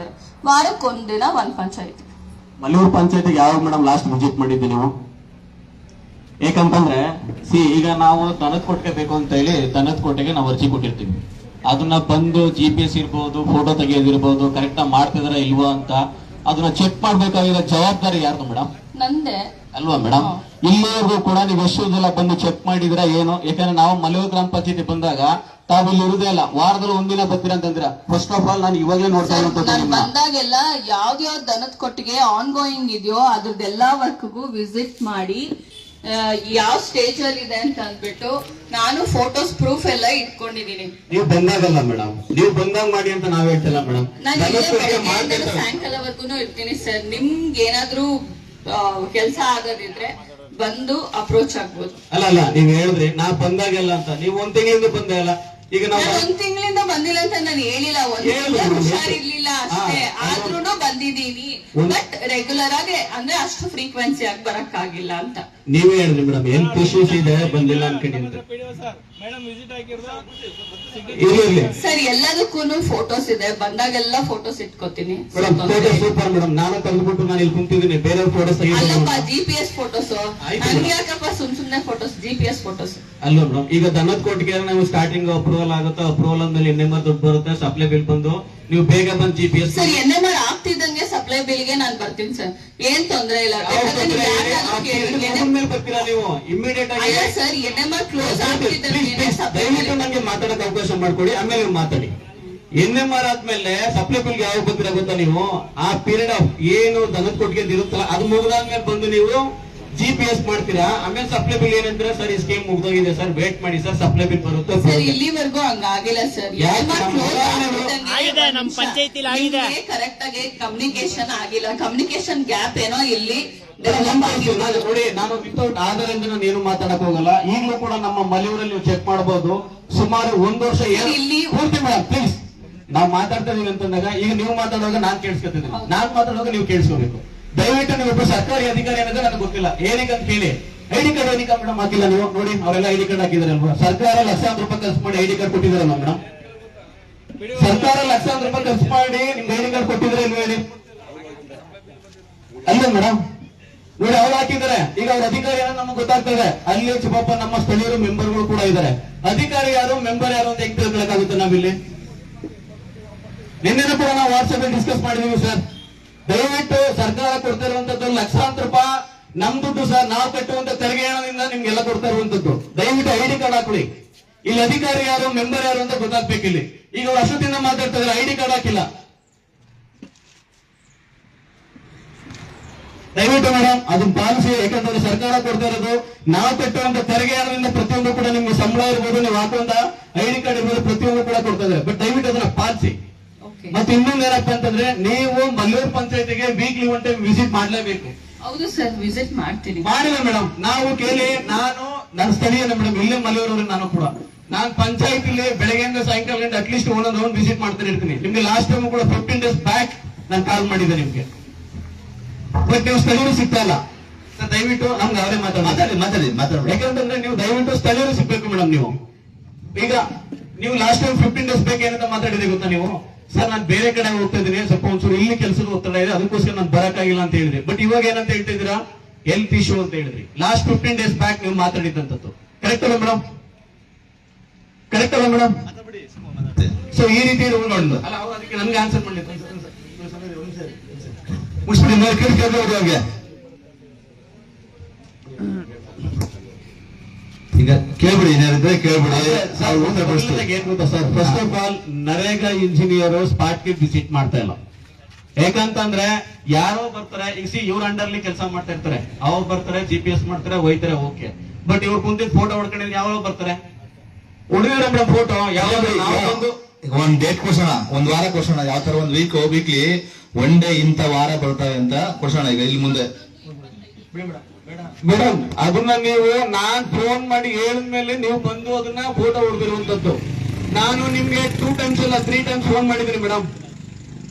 ಮಾಡಿದ್ದಾರೆ ವಾರಕ್ಕೆ ಒಂದಿನ ಒಂದ್ ಪಂಚಾಯತಿ. ಮಲ್ಲೂರು ಪಂಚಾಯತಿಗೆ ಯಾವಾಗ ಮೇಡಮ್ ಲಾಸ್ಟ್ ವಿಸಿಟ್ ಮಾಡಿದ್ದೆ ನೀವು? ಏಕಂತಂದ್ರೆ ಸಿ ಈಗ ನಾವು ದನದ ಕೋಟೆಗೆ ಬೇಕು ಅಂತ ಹೇಳಿ ದನದ ಕೋಟೆಗೆ ನಾವು ಅರ್ಜಿ ಕೊಟ್ಟಿರ್ತೀವಿ. ಅದನ್ನ ಬಂದು ಜಿ ಪಿ ಎಸ್ ಇರ್ಬೋದು ಫೋಟೋ ತೆಗೆಯೋದಿರ್ಬೋದು ಕರೆಕ್ಟ್ ಆಗಿ ಮಾಡ್ತಿದಾರ ಇಲ್ವಾ ಅಂತ ಅದನ್ನ ಚೆಕ್ ಮಾಡ್ಬೇಕಾಗಿರೋ ಜವಾಬ್ದಾರಿ ಯಾರ್ದು ಮೇಡಮ್ ನಂದೆ. ಅಲ್ವಾ ಮೇಡಮ್ ಇಲ್ಲಿವರೆಗೂ ಕೂಡ ನೀವು ಎಷ್ಟು ಬಂದು ಚೆಕ್ ಮಾಡಿದ್ರ ಏನು? ಯಾಕಂದ್ರೆ ನಾವು ಮಲೆಯೂರು ಗ್ರಾಮ ಪಂಚಾಯತಿ ಬಂದಾಗ ತಾವು ಇಲ್ಲಿ ಇರುದೇ ಇಲ್ಲ. ವಾರದಲ್ಲಿ ಒಂದಿನ ಬರ್ತೀರ ಅಂತಂದ್ರೆ ಫಸ್ಟ್ ಆಫ್ ಆಲ್ ನಾನು ಇವಾಗಲೇ ನೋಡ್ತಾ ನಾನು ಬಂದಾಗೆಲ್ಲ ಯಾವ್ದ್ ಯಾವ್ದ್ ದನದ ಕೊಟ್ಟಿಗೆ ಆನ್ ಗೋಯಿಂಗ್ ಇದೆಯೋ ಅದ್ರದ್ದೆಲ್ಲಾ ವರ್ಕ್ಗೂ ವಿಸಿಟ್ ಮಾಡಿ ಯಾವ ಸ್ಟೇಜ್ ಅಲ್ಲಿ ಇದೆ ಅಂತ ಅಂದ್ಬಿಟ್ಟು ನಾನು ಫೋಟೋಸ್ ಪ್ರೂಫ್ ಎಲ್ಲ ಇಟ್ಕೊಂಡಿದೀನಿ ನೀವು ಬಂದಾಗಲ್ಲ ಮೇಡಮ್. ನೀವು ಬಂದಾಗ ಮಾಡಿ ಅಂತ ನಾವ್ ಹೇಳ್ತಿಲ್ಲ ಮೇಡಮ್. ನಾನು ಇಲ್ಲೇ ಬೆಳಗ್ಗೆಯಿಂದ ಸಾಯಂಕಾಲವರೆಗೂ ಇರ್ತೀನಿ ಸರ್. ನಿಮ್ಗೆ ಏನಾದ್ರೂ ಕೆಲಸ ಆಗೋದಿದ್ರೆ ಬಂದು ಅಪ್ರೋಚ್ ಆಗ್ಬೋದು. ಅಲ್ಲ ಅಲ್ಲ ನೀವ್ ಹೇಳಿದ್ರಿ ನಾ ಬಂದಾಗೆಲ್ಲ ಅಂತ. ನೀವು ಒಂದ್ ತಿಂಗಳಿಂದ ಬಂದೆ ಇಲ್ಲ. ಈಗ ನಾವು ಒಂದ್ ತಿಂಗಳಿಂದ ಬಂದಿಲ್ಲ ಅಂತ ನಾನು ಹೇಳಿಲ್ಲ. ಹುಷಾರಿರ್ಲಿಲ್ಲ ಅಷ್ಟೇ. ಆದ್ರೂನು ಬಂದಿದೀನಿ ಬಟ್ ರೆಗ್ಯುಲರ್ ಆಗಿ ಅಂದ್ರೆ ಅಷ್ಟು ಫ್ರೀಕ್ವೆನ್ಸಿ ಆಗಿ ಬರಕ್ ಆಗಿಲ್ಲ ಅಂತ. ನೀವೇ ಹೇಳಿದ್ರಿ ಮೇಡಮ್ ಏನ್ ಖುಷಿ ಇದೆ ಬಂದಿಲ್ಲ ಅನ್ಕೊಂಡಿದ್ರಿ ಸರ್ ಎಲ್ಲದಕ್ಕೂ ಫೋಟೋಸ್ ಇದೆ. ಬಂದಾಗೆಲ್ಲ ಫೋಟೋಸ್ ಇಟ್ಕೋತೀನಿ. ಫೋಟೋ ಸೂಪರ್ ಮೇಡಮ್ ನಾನು ತೆಗೆದ್ಬಿಟ್ಟು ನಾನು ಇಲ್ಲಿ ಕುಂತಿದ್ದೀನಿ. ಬೇರೆ ಫೋಟೋಸ್ ಅಲ್ಲಪ್ಪ ಜಿ ಪಿ ಎಸ್ ಫೋಟೋಸ್ ನನ್ಗೆ ಯಾಕಪ್ಪ ಸುಮ್ ಸುಮ್ನೆ photos G P S photos ಅಲ್ಲ ಮೇಡಮ್ ಈಗ ದನದ ಕೋಟಿಗೆ ನಾವು ಸ್ಟಾರ್ಟಿಂಗ್ ಅಪ್ರೂವಲ್ ಆಗುತ್ತೋ ಅಪ್ರೂವಲ್ ಅಂದ್ಮೇಲೆ ಎನ್ ದುಡ್ಡು ಬರುತ್ತೆ ಸಪ್ಲೈ ಬಿಲ್ ಬಂದು ನೀವು ಬೇಗ ಬಂದು G P S sir N M R ಆಗ್ತಿದ್ದಂಗೆ supply ಬಿಲ್ಗೆ ನಾನು ಬರ್ತೀನಿ ಸರ್. ಏನ್ ತೊಂದ್ರೆ ಇಲ್ಲ. ಬರ್ತೀರಾ ನೀವು? ಇಮಿಡಿಯೇಟ್ ಆಗಿ ಸರ್ ಎನ್ ಕ್ಲೋಸ್ Please, ಸಪ್ಲೈ ದಯವಿಟ್ಟು ನನಗೆ ಮಾತಾಡಕ್ಕೆ ಅವಕಾಶ ಮಾಡ್ಕೊಡಿ. ಆಮೇಲೆ ನೀವು ಮಾತಾಡಿ. ಎನ್ ಎಂ ಆರ್ ಆದ್ಮೇಲೆ ಸಪ್ಲೈ ಬಿಲ್ ಯಾವಾಗ ಬಂದಿರ ಗೊತ್ತಾ ನೀವು? ಆ ಪೀರಿಯಡ್ ಆಫ್ ಏನು ದನದ ಕೊಟ್ಟಿಗೆ ಇರುತ್ತಲ್ಲ ಅದು ಮುಗಿದಾದ್ಮೇಲೆ ಬಂದು ನೀವು ಜಿ ಪಿ ಎಸ್ ಮಾಡ್ತೀರಾ? ಆಮೇಲೆ ಸಪ್ಲೈ ಬಿಲ್ ಏನಂದ್ರೆ ಸರ್ ಈ ಸ್ಕೀಮ್ ಮುಗ್ದೋಗಿದೆ ಸರ್ ವೇಟ್ ಮಾಡಿ ಸರ್ ಸಪ್ಲೈ ಬಿಲ್ ಬರುತ್ತೆ ಸರ್ ಇಲ್ಲಿವರೆಗೂ ಹಂಗಾಗಿಲ್ಲ ಸರ್. ಯಾಕೆ ನಮ್ಮ ಉದಾಹರಣೆಗಳು- ಆಗಿದೆ, ನಮ್ಮ ಪಂಚಾಯ್ತಿಲಿ ಆಗಿದೆ. ಕರೆಕ್ಟ್ ಆಗಿ ಕಮ್ಯುನಿಕೇಶನ್ ಆಗಿಲ್ಲ. ಕಮ್ಯುನಿಕೇಶನ್ ಗ್ಯಾಪ್ ಏನೋ ಇಲ್ಲಿ ನೋಡಿ ನಾನು ವಿತೌಟ್ ಆಧಾರದಿಂದ ನಾನು ಏನು ಮಾತಾಡಕ್ ಹೋಗಲ್ಲ. ಈಗಲೂ ಕೂಡ ನಮ್ಮ ಮಲೆಯೂರಲ್ಲಿ ನೀವು ಚೆಕ್ ಮಾಡಬಹುದು ಸುಮಾರು ಒಂದು ವರ್ಷ ಇಲ್ಲಿ- ಪೂರ್ತಿ ಮೇಡಮ್ ಪ್ಲೀಸ್ ನಾವು ಮಾತಾಡ್ತಾ ಇದೀವಿ ಅಂತಂದಾಗ ಈಗ ನೀವು ಮಾತಾಡುವಾಗ ನಾನ್ ಕೇಳಿಸ್ಕೊತಿದ್ದೀನಿ. ನಾನ್ ಮಾತಾಡುವಾಗ ನೀವು ಕೇಳಿಸ್ಕೋಬೇಕು. ದಯವಿಟ್ಟು ನೀವು ಒಬ್ಬ ಸರ್ಕಾರಿ ಅಧಿಕಾರಿ ಅನ್ನೋದು ನನಗೆ ಗೊತ್ತಿಲ್ಲ. ಏನಕ್ಕೆ ಅಂತ ಕೇಳಿ ಐಡಿ ಕಾರ್ಡ್ ಕಾರ್ಡ್ ಮೇಡಮ್ ಹಾಕಿಲ್ಲ ನೀವು? ನೋಡಿ, ಅವರೆಲ್ಲ ಐಡಿ ಕಾರ್ಡ್ ಹಾಕಿದಾರಲ್ವಾ? ಸರ್ಕಾರ ಲಕ್ಷಾಂತರ ರೂಪಾಯಿ ಖರ್ಚು ಮಾಡಿ ಐಡಿ ಕಾರ್ಡ್ ಕೊಟ್ಟಿದಾರಲ್ಲ ಮೇಡಮ್? ಸರ್ಕಾರ ಲಕ್ಷಾಂತರ ರೂಪಾಯಿ ಖರ್ಚು ಮಾಡಿ ನಿಮ್ಗೆ ಐಡಿ ಕಾರ್ಡ್ ಕೊಟ್ಟಿದ್ರೆ ಇಲ್ವ ಹೇಳಿ? ಅಲ್ಲ ಮೇಡಮ್? ನೋಡಿ, ಅವ್ರು ಹಾಕಿದ್ದಾರೆ. ಈಗ ಅವ್ರ ಅಧಿಕಾರಿ ಏನೋ ನಮಗೆ ಗೊತ್ತಾಗ್ತದೆ ಅಲ್ಲಿ ಪಾಪ ನಮ್ಮ ಸ್ಥಳೀಯರು ಮೆಂಬರ್ಗಳು ಕೂಡ ಇದ್ದಾರೆ. ಅಧಿಕಾರಿ ಯಾರು, ಮೆಂಬರ್ ಯಾರು ಅಂತ ಹೆಂಗ್ ತಿಳ್ಕೊಳಕ್ಕಾಗುತ್ತೆ ನಾವಿಲ್ಲಿ? ನಿನ್ನೆ ಕೂಡ ನಾವು ವಾಟ್ಸ್ಆಪ್ ಅಲ್ಲಿ ಡಿಸ್ಕಸ್ ಮಾಡಿದೀವಿ ಸರ್ ಸರ್ಕಾರ ಕೊಡ್ತಾ ಲಕ್ಷಾಂತರ ರೂಪಾಯಿ. ನಮ್ ದುಡ್ಡು ಸರ್, ನಾವು ಕಟ್ಟುವಂತ ತೆರಿಗೆ ಹಣದಿಂದ ನಿಮ್ಗೆಲ್ಲ ಕೊಡ್ತಾ ಇರುವಂತದ್ದು ದಯವಿಟ್ಟು ಐಡಿ ಕಾರ್ಡ್ ಹಾಕೊಳ್ಳಿ ಇಲ್ಲಿ ಅಧಿಕಾರಿ ಯಾರು, ಮೆಂಬರ್ ಯಾರು ಅಂತ ಗೊತ್ತಾಗ್ಬೇಕು ಇಲ್ಲಿ ಈಗ ವರ್ಷದಿಂದ ಮಾತಾಡ್ತಾ ಡಿ ಐಡಿ ಕಾರ್ಡ್ ಹಾಕಿಲ್ಲ. ದಯವಿಟ್ಟು ಮೇಡಮ್ ಅದನ್ನ ಪಾಲಿಸಿ ಯಾಕಂತಂದ್ರೆ ಸರ್ಕಾರ ಕೊಡ್ತಾ ಇರೋದು. ನಾವು ಕಟ್ಟುವಂತ ತೆರಿಗೆ ಹಣದಿಂದ ಪ್ರತಿಯೊಂದು ಕೂಡ ನಿಮ್ಗೆ ಸಂಬಳ ಇರ್ಬೋದು, ನೀವು ಹಾಕುವಂತ ಐಡಿ ಕಾರ್ಡ್ ಇರ್ಬೋದು, ಪ್ರತಿಯೊಂದು ಕೂಡ ಕೊಡ್ತಾ ಇದ್ದಾರೆ. ಬಟ್ ದಯವಿಟ್ಟು ಅದನ್ನ ಪಾಲಿಸಿ. ಮತ್ತೆ ಇನ್ನೊಂದ್ ಏನಪ್ಪಾ ಅಂತಂದ್ರೆ ನೀವು ಮಲ್ಲೂರು ಪಂಚಾಯತಿಗೆ ವೀಕ್ಲಿ ಒನ್ ಟೈಮ್ ವಿಸಿಟ್ ಮಾಡ್ಲೇಬೇಕು. ಹೌದು ಸರ್ ವಿಸಿಟ್ ಮಾಡ್ತೀನಿ. ಮಾಡಿಲ್ಲ ಮೇಡಮ್ ನಾವು ಕೇಳಿ ನಾನು ನನ್ನ ಸ್ಥಳೀಯನ ಮೇಡಮ್ ಇಲ್ಲೇ ಮಲೆಯೂರವ್ರು ನಾನು ಕೂಡ. ನಾನು ಪಂಚಾಯತಿಲಿ ಬೆಳಗ್ಗೆಯಿಂದ ಸಾಯಂಕಾಲ ಗಂಟೆ ಅಟ್ಲೀಸ್ಟ್ ಒಂದೊಂದು ರೌಂಡ್ ವಿಸಿಟ್ ಮಾಡ್ತಾನೆ ಇರ್ತೀನಿ. ನಿಮ್ಗೆ ಲಾಸ್ಟ್ ಟೈಮ್ ಕೂಡ ಫಿಫ್ಟೀನ್ ಡೇಸ್ ಬ್ಯಾಕ್ ನಾನು ಕಾಲ್ ಮಾಡಿದೆ ನಿಮ್ಗೆ. ಬಟ್ ನೀವು ಸ್ಥಳೀಯರು ಸಿಗ್ತಾ ಇಲ್ಲ. ಸರ್, ದಯವಿಟ್ಟು ನಮ್ಗೆ ಅವರೇ ಮಾತಾಡಿ ಮಾತಾಡಿ ಮಾತಾಡಿ ಮಾತಾಡಿ. ಯಾಕಂತಂದ್ರೆ ನೀವು ದಯವಿಟ್ಟು ಸ್ಥಳೀಯರು ಸಿಗ್ಬೇಕು ಮೇಡಮ್ ನೀವು. ಈಗ ನೀವು ಲಾಸ್ಟ್ ಟೈಮ್ ಫಿಫ್ಟೀನ್ ಡೇಸ್ ಬೇಕು ಏನಂತ ಮಾತಾಡಿದೆ ಗೊತ್ತಾ ನೀವು? ಸರ್ ನಾನು ಬೇರೆ ಕಡೆ ಹೋಗ್ತಾ ಇದ್ದೀನಿ. ಸ್ವಲ್ಪ ಒಂಚೂರು ಇಲ್ಲಿ ಕೆಲಸದ ಒತ್ತಡ ಇದೆ. ಅದಕ್ಕೋಸ್ಕರ ನಾನು ಬರಕ್ಕಾಗಿಲ್ಲ ಅಂತ ಹೇಳಿದ್ರೆ. ಬಟ್ ಇವಾಗ ಏನಂತ ಹೇಳ್ತಿದ್ದೀರಾ? ಹೆಲ್ತ್ ಇಶ್ಯೂ ಅಂತ ಹೇಳಿದ್ರಿ. ಲಾಸ್ಟ್ ಫಿಫ್ಟೀನ್ ಡೇಸ್ ಬ್ಯಾಕ್ ನೀವು ಮಾತಾಡಿದಂತದ್ದು ಕರೆಕ್ಟ್ ಅಲ್ಲ ಮೇಡಮ್ ಕರೆಕ್ಟ್ ಅಲ್ಲ ಮೇಡಮ್ ಸೊ ಈ ರೀತಿ ರೂಲ್ಗಳು ಅಲ್ಲ ಅವ್ರು ಅದಕ್ಕೆ ನನ್ಗೆ ಆನ್ಸರ್ ಮೇಲೆ ಕೇಳಿ ಕೇಳ್ಬೋದು ಅವ್ರಿಗೆ ಈಗ ಕೇಳ್ಬಿಡಿ ಏನಾರಿದ್ರೆ ಕೇಳ್ಬಿಡಿ. Sir first of all NREGA engineer ಸ್ಪಾಟ್ಗೆ visit ಮಾಡ್ತಾ ಇಲ್ಲ. ಯಾಕಂತಂದ್ರೆ ಯಾರೋ ಬರ್ತಾರೆ ಈಗ ಸಿ ಇವ್ರ ಅಂಡರ್ಲಿ ಕೆಲಸ ಮಾಡ್ತಾ ಇರ್ತಾರೆ. ಅವ್ರು ಬರ್ತಾರೆ ಜಿ ಪಿ ಎಸ್ ಮಾಡ್ತಾರೆ ಹೋಯ್ತಾರೆ ಓಕೆ. ಬಟ್ ಇವ್ರು ಕುಂತಿದ್ ಫೋಟೋ ಹೊಡ್ಕೊಂಡಿದ್ರೆ ಯಾವಾಗ ಬರ್ತಾರೆ? ಹುಡುಗಿರ ಫೋಟೋ ಬಂದು ಒಂದ್ ಡೇಟ್ ಕೊಡ್ಸೋಣ. ಒಂದ್ ವಾರ ಕೊಡ್ಸೋಣ. ಯಾವ ತರ ಒಂದ್ ವೀಕ್ ವೀಕ್ಲಿ ಒನ್ ಡೇ ಇಂತ ವಾರ ಬರ್ತವೆ ಅಂತ ಕೊಡ್ಸೋಣ. ಈಗ ಇಲ್ಲಿ ಮುಂದೆ. ಮೇಡಮ್, ಅದನ್ನ ನೀವು ನಾನ್ ಫೋನ್ ಮಾಡಿ ಹೇಳಿದ್ಮೇಲೆ ನೀವು ಬಂದು ಅದನ್ನ ಫೋಟೋ ಹೊಡೆದಿರುವಂತದ್ದು. ನಾನು ನಿಮ್ಗೆ ಟೂ ಟೈಮ್ಸ್ ಅಲ್ಲ ತ್ರೀ ಟೈಮ್ಸ್ ಫೋನ್ ಮಾಡಿದ್ರಿ ಮೇಡಮ್.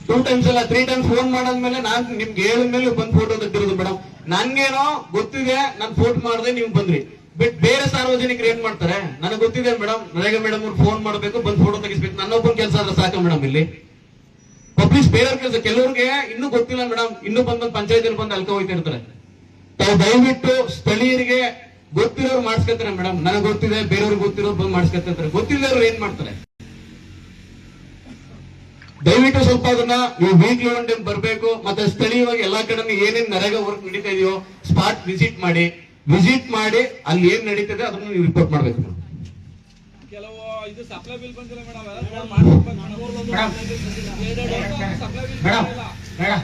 ಟೂ ಟೈಮ್ಸ್ ಅಲ್ಲ ತ್ರೀ ಟೈಮ್ಸ್ ಫೋನ್ ಮಾಡಾದ್ಮೇಲೆ ನಾನ್ ನಿಮ್ಗೆ ಹೇಳಿದ್ಮೇಲೆ ಬಂದು ಫೋಟೋ ತೆಗ್ದಿರೋದು ಮೇಡಮ್. ನನ್ಗೇನೋ ಗೊತ್ತಿದೆ, ನಾನ್ ಫೋಟೋ ಮಾಡಿದೆ, ನೀವು ಬಂದ್ರಿ. ಬಿಟ್ ಬೇರೆ ಸಾರ್ವಜನಿಕರು ಏನ್ ಮಾಡ್ತಾರೆ? ನನಗೆ ಗೊತ್ತಿದೆ ಮೇಡಮ್, ನರೇಗಾ ಮೇಡಮ್ ಅವ್ರು ಫೋನ್ ಮಾಡಬೇಕು, ಬಂದು ಫೋಟೋ ತೆಗಿಸ್ಬೇಕು. ನನ್ನೊಬ್ಬನ ಕೆಲಸ ಆದ್ರೆ ಸಾಕು ಮೇಡಮ್ ಇಲ್ಲಿ. ಪಬ್ಲಿಷ್ ಬೇರೆಯವ್ರ ಕೆಲಸ, ಕೆಲವ್ರಿಗೆ ಇನ್ನೂ ಗೊತ್ತಿಲ್ಲ ಮೇಡಮ್. ಇನ್ನೂ ಬಂದ್ ಪಂಚಾಯತಿಯಲ್ಲಿ ಬಂದು ಅಲ್ಕ ಹೋಯ್ತಿರ್ತಾರೆ ತಾವು ದಯವಿಟ್ಟು ಸ್ಥಳೀಯರಿಗೆ ಗೊತ್ತಿರೋರು ಮಾಡಿಸ್ಕೊತಾರೆ ಮೇಡಮ್. ನನಗೆ ಗೊತ್ತಿದೆ ಬೇರೆಯವ್ರಿಗೆ ಗೊತ್ತಿರೋರು ಬಂದು ಮಾಡಿಸ್ಕೊತಾರೆ. ಗೊತ್ತಿಲ್ಲದವ್ರು ಏನ್ ಮಾಡ್ತಾರೆ? ದಯವಿಟ್ಟು ಸ್ವಲ್ಪ ಅದನ್ನ ನೀವು ವೀಕ್ಲಿ ಒನ್ ಟೈಮ್ ಬರಬೇಕು ಮತ್ತೆ ಸ್ಥಳೀಯವಾಗಿ ಎಲ್ಲಾ ಕಡೆ ಏನೇನ್ ನರೇಗಾ ವರ್ಕ್ ನಡೀತಾ ಇದೆಯೋ ಸ್ಪಾಟ್ ವಿಸಿಟ್ ಮಾಡಿ. ವಿಸಿಟ್ ಮಾಡಿ ಅಲ್ಲಿ ಏನ್ ನಡೀತದೆ ಅದನ್ನ ನೀವು ರಿಪೋರ್ಟ್ ಮಾಡ್ಬೇಕು ಮೇಡಮ್. ಕೆಲವು ಇದು ಸಪ್ಲೈ ಬಿಲ್ ಬಂದಿಲ್ಲ ಮೇಡಮ್. ಮೇಡಮ್.